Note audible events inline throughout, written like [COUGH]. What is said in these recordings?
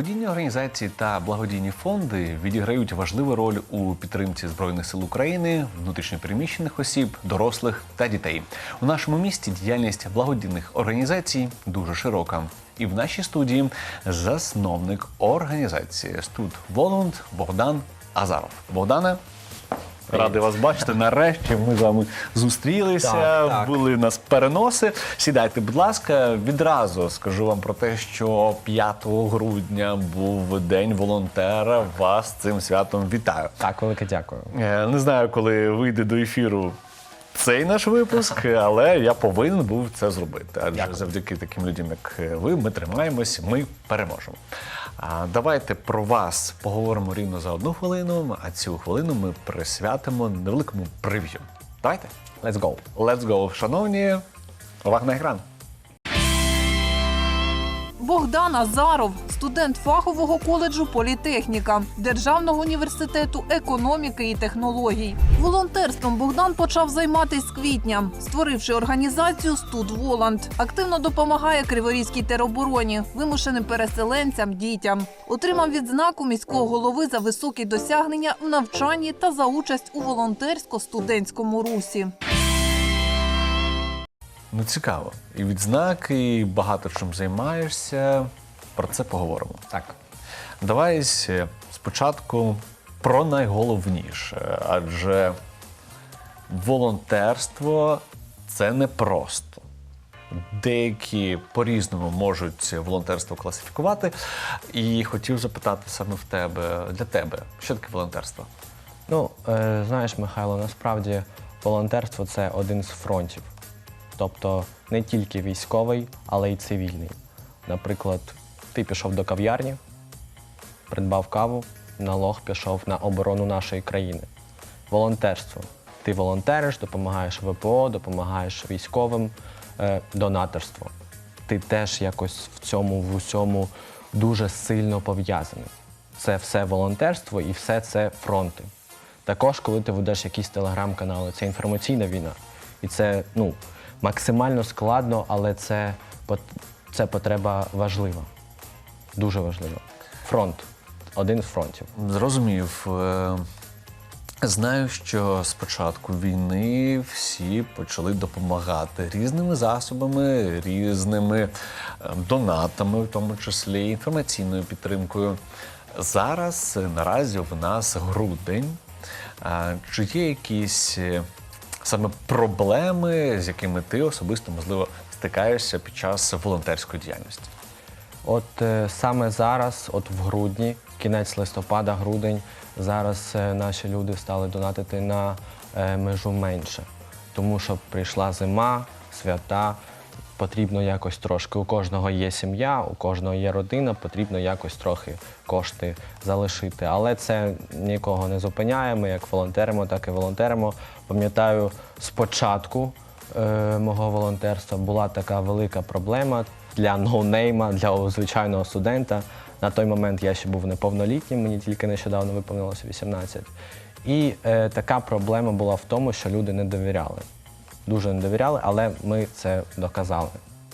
Благодійні організації та благодійні фонди відіграють важливу роль у підтримці збройних сил України, внутрішньопереміщених осіб, дорослих та дітей. У нашому місті діяльність благодійних організацій дуже широка. І в нашій студії засновник організації Студ Волунд Богдан Азаров. Богдане, радий вас бачити. Нарешті ми з вами зустрілися. Так, так. Були нас переноси. Сідайте, будь ласка. Відразу скажу вам про те, що 5 грудня був день волонтера. Вас цим святом вітаю. Так, велике дякую. Е, Не знаю, коли вийде до ефіру цей наш випуск, але я повинен був це зробити. Адже Дякую. завдяки таким людям, як ви, ми тримаємось, ми переможемо. А давайте про вас поговоримо рівно за одну хвилину, а цю хвилину ми присвятимо невеликому прев'ю. Давайте. Let's go. Let's go, шановні. Увага на екран. Богдан Азаров, студент фахового коледжу політехніка Державного університету економіки і технологій. Волонтерством Богдан почав займатися з квітня, створивши організацію Студ Воланд. Активно допомагає Криворізькій теробороні, вимушеним переселенцям, дітям. Отримав відзнаку міського голови за високі досягнення в навчанні та за участь у волонтерсько-студентському русі. Ну, цікаво. І відзнаки, і багато чим займаєшся. Про це поговоримо. Так. Давай спочатку про найголовніше, адже волонтерство це не просто. Деякі по-різному можуть волонтерство класифікувати. І хотів запитати саме в тебе для тебе, що таке волонтерство? Ну, е, знаєш, Михайло, насправді волонтерство це один з фронтів. Тобто не тільки військовий, але й цивільний. Наприклад, ти пішов до кав'ярні, придбав каву, налог пішов на оборону нашої країни. Волонтерство. Ти волонтериш, допомагаєш ВПО, допомагаєш військовим, е, донаторство. Ти теж якось в цьому в усьому дуже сильно пов'язаний. Це все волонтерство і все це фронти. Також, коли ти ведеш якісь телеграм-канали, це інформаційна війна. І це ну, максимально складно, але це, це потреба важлива. Дуже важлива. Фронт. Один з фронтів. Зрозумів. Е, Знаю, що з початку війни всі почали допомагати різними засобами, різними е, донатами, в тому числі інформаційною підтримкою. Зараз е, наразі в нас грудень. Чи є якісь саме проблеми, з якими ти особисто можливо стикаєшся під час волонтерської діяльності? От е, саме зараз, от в грудні, кінець листопада, грудень, зараз е, наші люди стали донатити на е, межу менше. Тому що прийшла зима, свята, потрібно якось трошки. У кожного є сім'я, у кожного є родина, потрібно якось трохи кошти залишити. Але це нікого не зупиняє. Ми як волонтеримо, так і волонтеримо. Пам'ятаю, спочатку е, мого волонтерства була така велика проблема для ноунейма, для звичайного студента. На той момент я ще був неповнолітнім, мені тільки нещодавно виповнилося 18. І е, така проблема була в тому, що люди не довіряли. Дуже не довіряли, але ми це доказали.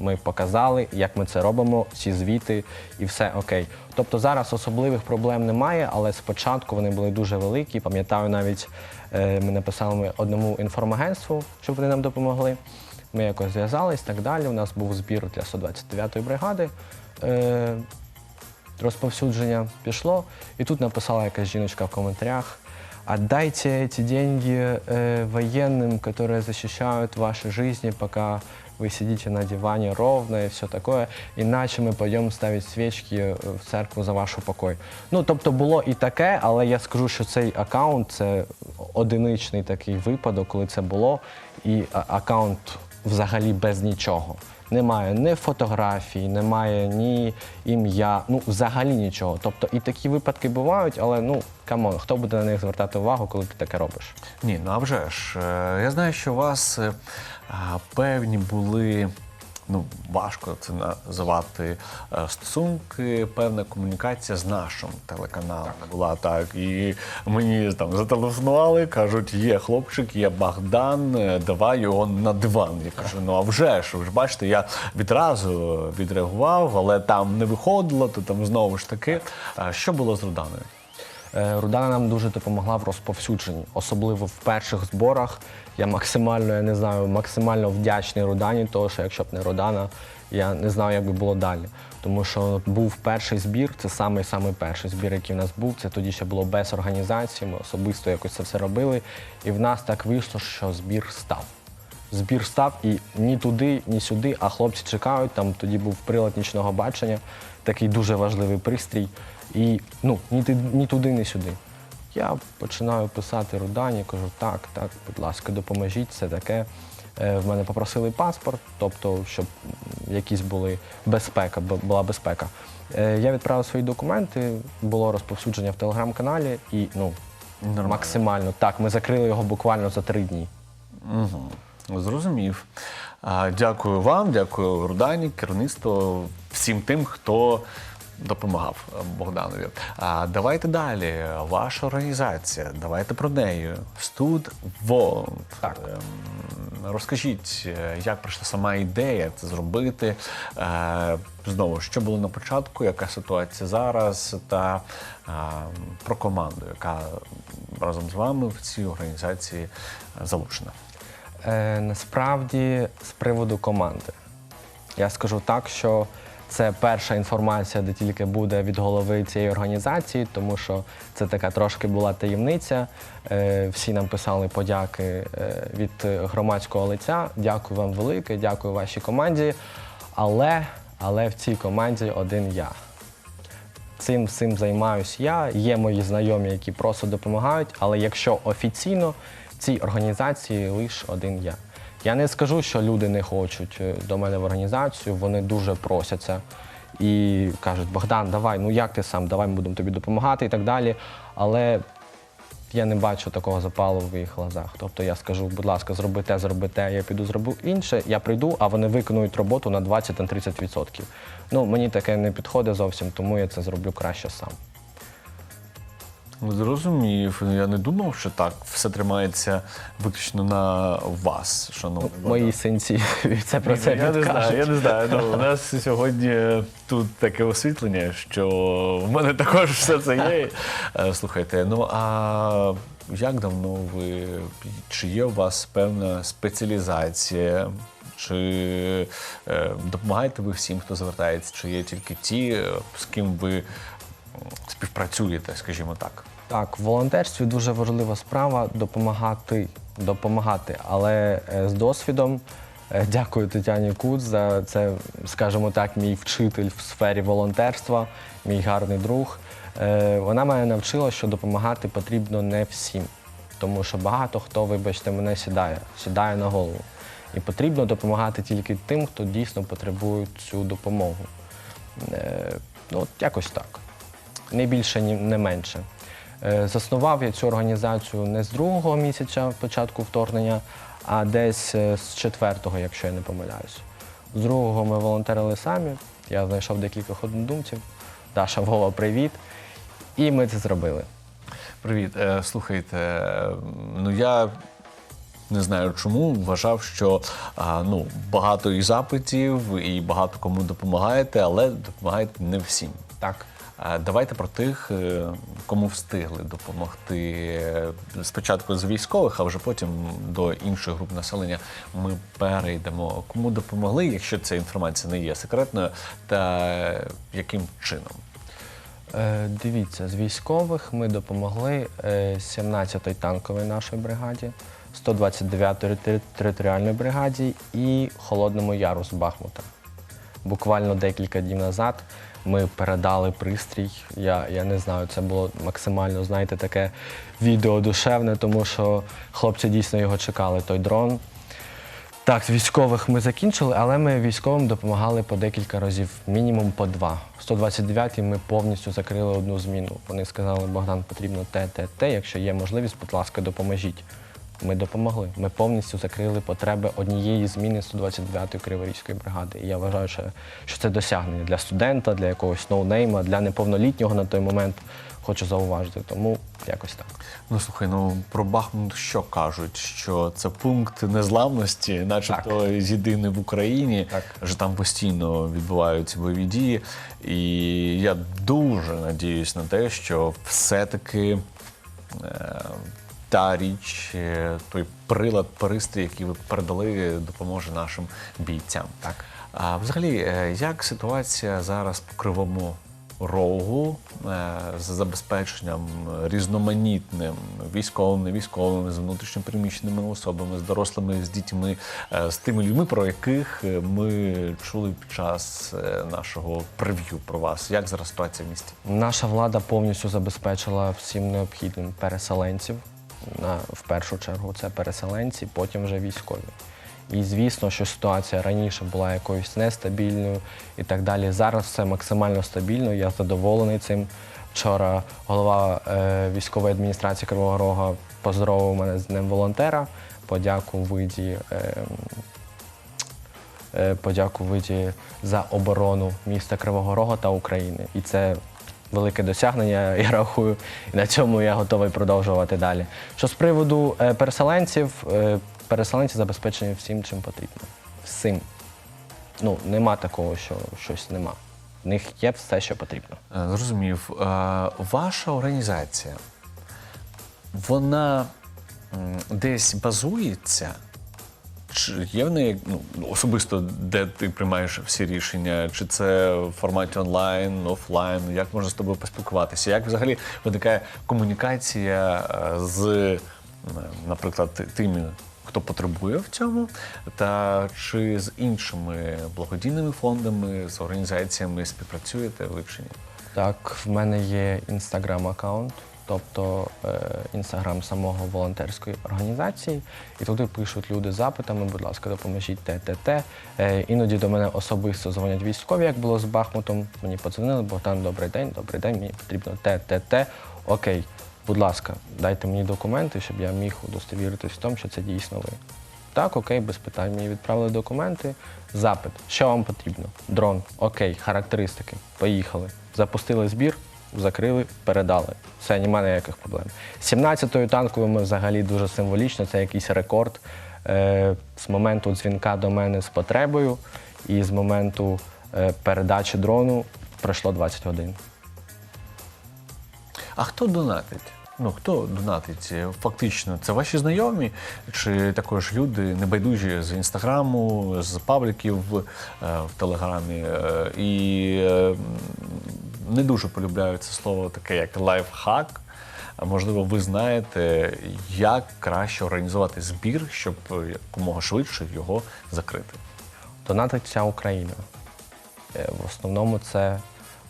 Ми показали, як ми це робимо, всі звіти і все окей. Тобто зараз особливих проблем немає, але спочатку вони були дуже великі. Пам'ятаю, навіть е, ми написали одному інформагентству, щоб вони нам допомогли. Ми якось зв'язались так далі. У нас був збір для 129-ї бригади. Е, розповсюдження пішло, і тут написала якась жіночка в коментарях. Отдайте эти деньги э, военным, которые защищают ваши жизни, пока вы сидите на диване ровно и все такое, иначе ми пойдемо ставити свічки е, в церкву за ваш покой. Ну, тобто було і таке, але я скажу, що цей аккаунт це одиничний такий випадок, коли це було, і а- аккаунт взагалі без нічого. Немає ні фотографій, немає ні ім'я, ну взагалі нічого. Тобто і такі випадки бувають, але ну камон, хто буде на них звертати увагу, коли ти таке робиш? Ні, ну а вже ж. Е, Я знаю, що у вас е, певні були ну важко це називати е, стосунки, певна комунікація з нашим телеканалом була так. І мені там зателефонували, кажуть, є хлопчик, є Богдан, е, давай його на диван. Я кажу, ну а вже ж, ви ж бачите, я відразу відреагував, але там не виходило, то там знову ж таки. Що було з Руданою? Е, Рудана нам дуже допомогла в розповсюдженні, особливо в перших зборах. Я максимально, я не знаю, максимально вдячний Рудані, тому що якщо б не Рудана, я не знаю, як би було далі. Тому що був перший збір, це самий самий перший збір, який в нас був. Це тоді ще було без організації. Ми особисто якось це все робили. І в нас так вийшло, що збір став. Збір став і ні туди, ні сюди, а хлопці чекають. Там тоді був прилад нічного бачення, такий дуже важливий пристрій. І ну, ні, ти- ні туди, ні сюди. Я починаю писати Рудані, кажу, так, так, будь ласка, допоможіть, це таке. Е, В мене попросили паспорт, тобто, щоб м, якісь були безпека, бу- була безпека. Е, Я відправив свої документи, було розповсюдження в телеграм-каналі і ну, Нормально. максимально. Так, ми закрили його буквально за три дні. Угу. Зрозумів. Дякую вам, дякую Рудані, керівництву, всім тим, хто допомагав Богданові. А давайте далі. Ваша організація, давайте про неї. Студ. Так. Ем, Розкажіть, е, як прийшла сама ідея це зробити? Е, Знову, що було на початку, яка ситуація зараз, та е, про команду, яка разом з вами в цій організації залучена. Е, насправді, з приводу команди, я скажу так, що це перша інформація, де тільки буде від голови цієї організації, тому що це така трошки була таємниця. Е, всі нам писали подяки е, від громадського лиця. Дякую вам велике, дякую вашій команді. Але, але в цій команді один я. Цим всім займаюсь я. Є мої знайомі, які просто допомагають, але якщо офіційно цій організації лише один я. Я не скажу, що люди не хочуть е, до мене в організацію, вони дуже просяться і кажуть, Богдан, давай, ну як ти сам, давай ми будемо тобі допомагати і так далі. Але я не бачу такого запалу в їх глазах. Тобто я скажу, будь ласка, зроби те, зроби те, я піду зроблю інше, я прийду, а вони виконують роботу на 20-30%. Ну, мені таке не підходить зовсім, тому я це зроблю краще сам. Зрозумів. Я не думав, що так все тримається виключно на вас, шановні. Мої синці [LAUGHS] це про це я не знаю, я не знаю. Ну, у нас сьогодні тут таке освітлення, що в мене також все це є. Е, Слухайте, ну а як давно ви чи є у вас певна спеціалізація? Чи е, допомагаєте ви всім, хто звертається? Чи є тільки ті, е, з ким ви співпрацюєте, скажімо так? Так, в волонтерстві дуже важлива справа допомагати, допомагати. Але е, з досвідом е, дякую Тетяні Куц за це, скажімо так, мій вчитель в сфері волонтерства, мій гарний друг. Е, Вона мене навчила, що допомагати потрібно не всім, тому що багато хто, вибачте, мене сідає, сідає на голову. І потрібно допомагати тільки тим, хто дійсно потребує цю допомогу. Ну, якось так. Не більше, ні не менше. Е, Заснував я цю організацію не з другого місяця початку вторгнення, а десь е, з четвертого, якщо я не помиляюсь. З другого ми волонтерили самі. Я знайшов декілька однодумців. Даша Вова, привіт. І ми це зробили. Привіт. Е, Слухайте, ну я не знаю чому вважав, що ну, багато і запитів, і багато кому допомагаєте, але допомагаєте не всім. Так. Давайте про тих, е, кому встигли допомогти Е, спочатку з військових, а вже потім до інших груп населення ми перейдемо. Кому допомогли, якщо ця інформація не є секретною, та яким чином? Е, Дивіться, з військових ми допомогли е, 17-й танковій нашій бригаді, 129-й тери- територіальній бригаді і Холодному Яру з Бахмута. Буквально декілька днів назад ми передали пристрій. Я, я не знаю, це було максимально, знаєте, таке відео душевне, тому що хлопці дійсно його чекали, той дрон. Так, військових ми закінчили, але ми військовим допомагали по декілька разів, мінімум по два. 129-й ми повністю закрили одну зміну. Вони сказали, Богдан, потрібно те, те, те. Якщо є можливість, будь ласка, допоможіть. Ми допомогли. Ми повністю закрили потреби однієї зміни 129-ї Криворізької бригади. І я вважаю, що, це досягнення для студента, для якогось ноунейма, для неповнолітнього на той момент. Хочу зауважити. Тому якось так. Ну слухай, ну про Бахмут що кажуть? Що це пункт незламності, начебто єдиний в Україні, Так. що там постійно відбуваються бойові дії. І я дуже надіюсь на те, що все-таки е, та річ, е, той прилад, пристрій, який ви передали, допоможе нашим бійцям. Так. А взагалі, е, як ситуація зараз по кривому рогу е, з забезпеченням різноманітним військовим, невійськовим, з внутрішньопереміщеними особами, з дорослими, з дітьми, з тими людьми, про яких ми чули під час нашого прев'ю про вас? Як зараз ситуація в місті? Наша влада повністю забезпечила всім необхідним переселенців. В першу чергу це переселенці, потім вже військові. І звісно, що ситуація раніше була якоюсь нестабільною і так далі. Зараз все максимально стабільно. Я задоволений цим. Вчора голова е, військової адміністрації Кривого Рога поздоровив мене з Днем волонтера. Подяку виді е, е, подяку виді за оборону міста Кривого Рога та України. І це велике досягнення, я рахую, і на цьому я готовий продовжувати далі. Що з приводу е, переселенців, е, переселенці забезпечені всім, чим потрібно. Всім. Ну, нема такого, що щось нема. В них є все, що потрібно. Е, Зрозумів. Ваша організація, вона десь базується? Чи є в неї ну, особисто, де ти приймаєш всі рішення? Чи це в форматі онлайн, офлайн? Як можна з тобою поспілкуватися? Як взагалі виникає комунікація е, з, наприклад, тими, хто потребує в цьому, та чи з іншими благодійними фондами, з організаціями співпрацюєте ви чи ні? Так, в мене є інстаграм-аккаунт, тобто е, інстаграм самого волонтерської організації, і туди пишуть люди запитами, будь ласка, допоможіть те, те, те. Е, іноді до мене особисто дзвонять військові, як було з Бахмутом. Мені подзвонили, Богдан, добрий день, добрий день, мені потрібно те, те, те. Окей, будь ласка, дайте мені документи, щоб я міг удостовіритись в тому, що це дійсно ви. Так, окей, без питань. Мені відправили документи. Запит. Що вам потрібно? Дрон. Окей, характеристики. Поїхали. Запустили збір, закрили, передали. Все, немає ніяких проблем. 17-ю танковою ми взагалі дуже символічно, це якийсь рекорд. Е, з моменту дзвінка до мене з потребою і з моменту е, передачі дрону пройшло 20 годин. А хто донатить? Ну хто донатить? Е, Фактично, це ваші знайомі, чи також люди небайдужі з інстаграму, з пабліків е, в телеграмі, е, і не дуже полюбляю це слово таке, як лайфхак. Можливо, ви знаєте, як краще організувати збір, щоб е, якомога швидше його закрити. Донатить Україна. Е, В основному це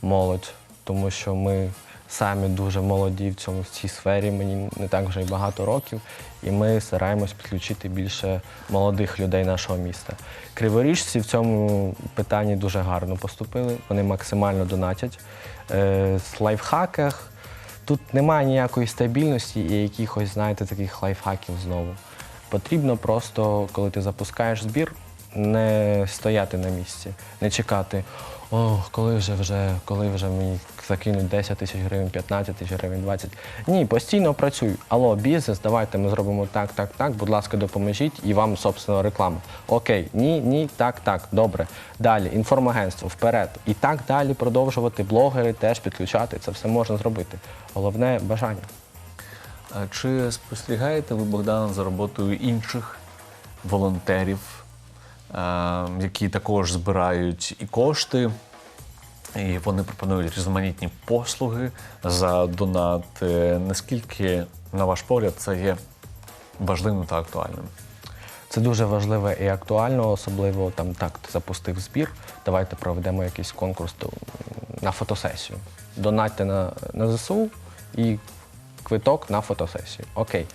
молодь, тому що ми самі дуже молоді в цьому в цій сфері. Мені не так вже й багато років, і ми стараємось підключити більше молодих людей нашого міста. Криворіжці в цьому питанні дуже гарно поступили. Вони максимально донатять. Е, З лайфхаках тут немає ніякої стабільності і якихось, знаєте, таких лайфхаків знову. Потрібно просто, коли ти запускаєш збір, не стояти на місці, не чекати. О, коли вже вже, коли вже мені закинуть 10 тисяч гривень, 15 тисяч гривень, 20. Ні, постійно працюй. Алло, бізнес, давайте ми зробимо так, так, так. Будь ласка, допоможіть і вам, собственно, реклама. Окей, ні, ні, так, так, добре. Далі, інформагентство, вперед. І так далі продовжувати, блогери теж підключати. Це все можна зробити. Головне бажання. А Чи спостерігаєте ви, Богдан, за роботою інших волонтерів, які також збирають і кошти, і вони пропонують різноманітні послуги за донат? Е, Наскільки, на ваш погляд, це є важливим та актуальним? Це дуже важливо і актуально, особливо там так, ти запустив збір. Давайте проведемо якийсь конкурс на фотосесію. Донатьте на, на ЗСУ і квиток на фотосесію. Окей,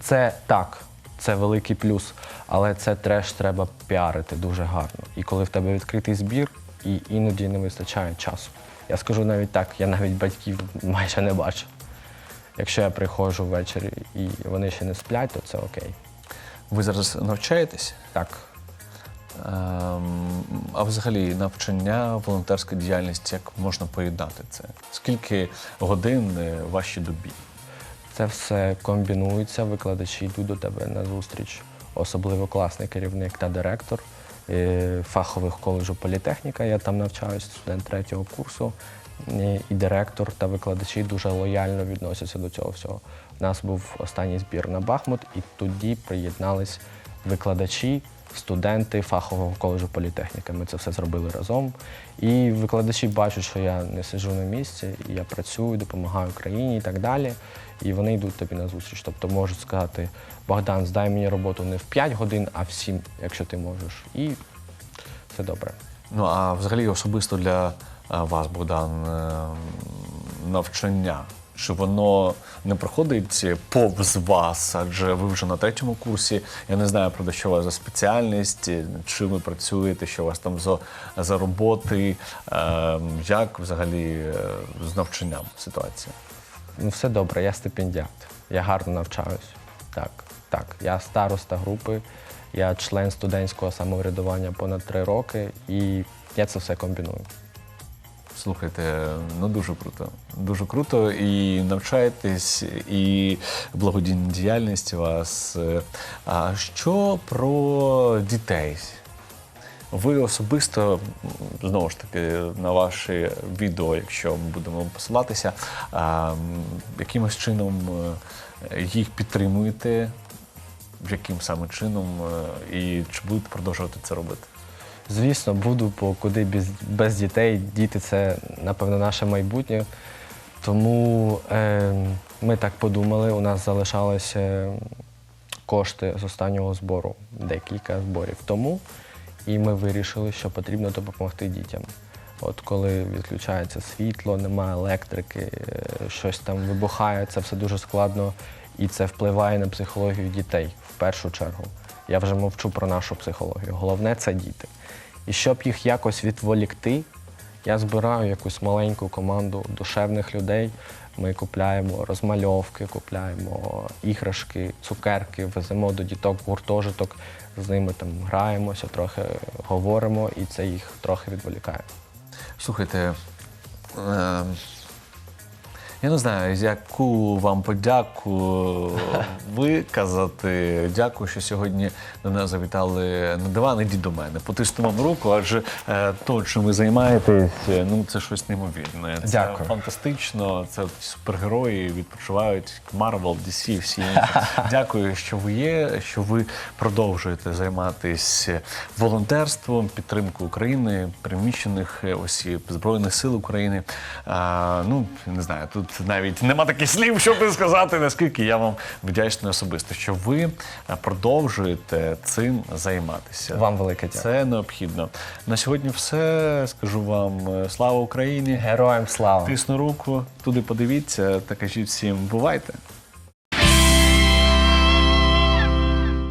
це так, це великий плюс, але це треш треба піарити дуже гарно. І коли в тебе відкритий збір, і іноді не вистачає часу. Я скажу навіть так, я навіть батьків майже не бачу. Якщо я приходжу ввечері і вони ще не сплять, то це окей. Ви зараз навчаєтесь? Так. Ем, А взагалі навчання, волонтерська діяльність, як можна поєднати це? Скільки годин е, в вашій добі? Це все комбінується, викладачі йдуть до тебе на зустріч, особливо класний керівник та директор е, фахових коледжу політехніка. Я там навчаюсь, студент третього курсу. Е, І директор та викладачі дуже лояльно відносяться до цього всього. У нас був останній збір на Бахмут, і тоді приєднались викладачі, студенти фахового коледжу політехніки. Ми це все зробили разом. І викладачі бачать, що я не сиджу на місці, я працюю, допомагаю країні і так далі. І вони йдуть тобі на зустріч. Тобто можуть сказати, Богдан, здай мені роботу не в 5 годин, а в 7, якщо ти можеш. І все добре. Ну а взагалі особисто для е, вас, Богдан, е, навчання. Чи воно не проходить повз вас, адже ви вже на третьому курсі. Я не знаю, про що у вас за спеціальність, чи ви працюєте, що у вас там за, за роботи, е, як взагалі е, з навчанням ситуація? Ну, все добре, я стипендіат. Я гарно навчаюсь. Так, так. Я староста групи, я член студентського самоврядування понад три роки, і я це все комбіную. Слухайте, ну дуже круто. Дуже круто. І навчаєтесь, і благодійна діяльність у вас. Е, А що про дітей? Ви особисто, знову ж таки, на ваші відео, якщо ми будемо посилатися, якимось чином е, їх підтримуєте, яким саме чином, е, і чи будете продовжувати це робити? Звісно, буду, бо куди без, без дітей. Діти це, напевно, наше майбутнє. Тому е, ми так подумали, у нас залишалися кошти з останнього збору, декілька зборів тому. І ми вирішили, що потрібно допомогти дітям. От коли відключається світло, немає електрики, е, щось там вибухає, це все дуже складно і це впливає на психологію дітей в першу чергу. Я вже мовчу про нашу психологію. Головне це діти. І щоб їх якось відволікти, я збираю якусь маленьку команду душевних людей. Ми купляємо розмальовки, купляємо іграшки, цукерки, веземо до діток гуртожиток, з ними там граємося, трохи говоримо, і це їх трохи відволікає. Слухайте, е, я не знаю, яку вам подяку [LAUGHS] виказати. Дякую, що сьогодні до нас завітали на диван. Ідіть до мене. Потиснемо вам руку, адже е, то, чим ви займаєтесь, е, ну це щось неймовірне. Це Дякую. фантастично. Це супергерої відпочивають Marvel, DC, всі [LAUGHS] інші. Дякую, що ви є, що ви продовжуєте займатися волонтерством, підтримкою України, приміщених е, осіб, Збройних сил України. А, ну, не знаю, тут навіть нема таких слів, щоб сказати, наскільки я вам вдячний особисто, що ви е, продовжуєте цим займатися. Вам велике дякую. Це необхідно. На сьогодні все. Скажу вам е, слава Україні. Героям слава! Тисну руку, туди подивіться та кажіть всім бувайте.